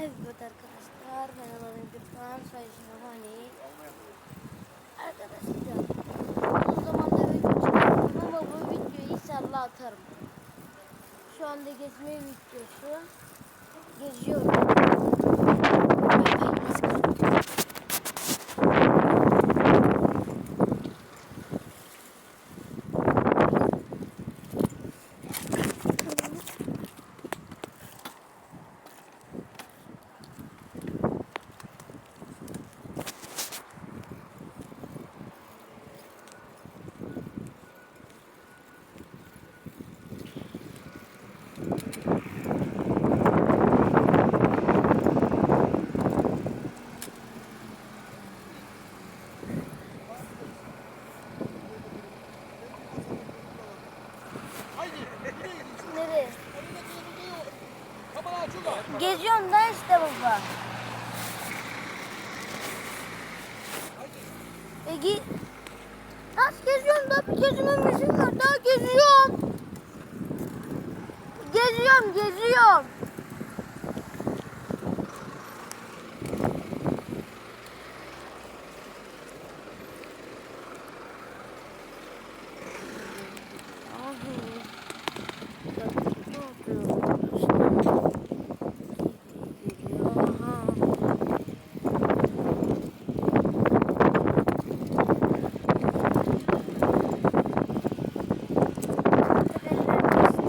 Evet arkadaşlar ben alalım lütfen sayısına hani Arkadaşlar o zaman da video çıkartırım ama bu videoyu inşallah atarım. Şu anda gezme videosu Geziyorum Geziyorum da işte baba. Git Nasıl geziyorum da bir gezmemişim var? Daha geziyorum. Geziyorum geziyorum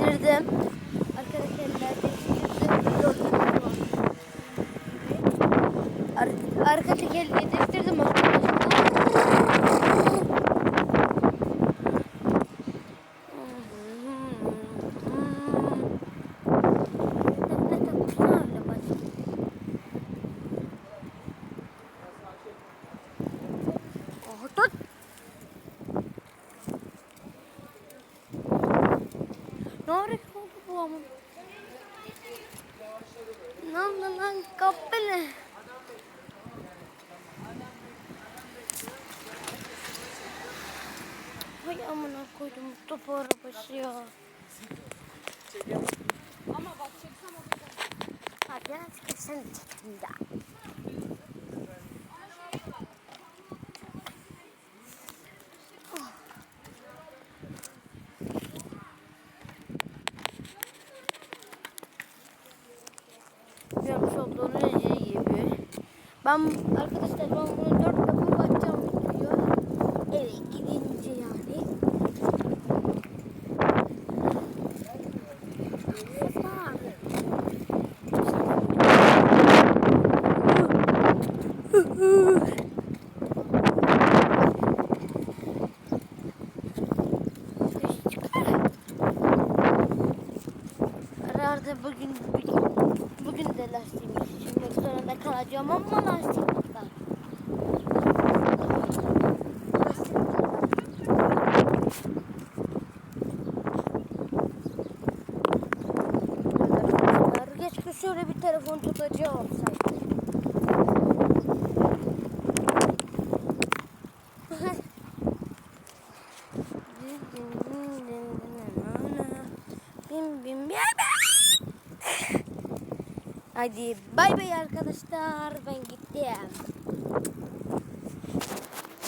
Değiştirdim. Arkadaki eller değiştirdim. Ar arka tekerleği değiştirdim Hareket oldu bu ama? Ne oldu lan kapılı? Hay amına koydum top arabası ya. Ama bak çeksem o Hadi artık sen çekin de. Ben arkadaşlar ben bunu dört defa bakacağım video. Eve gidince yani. Herhalde bugün de lastiğimi sürmek zorunda kalacağım ama lastik var. Keşke şöyle bir telefon tutacağı olsaydı. Bim bim bim. Hadi bay bay arkadaşlar ben gittim.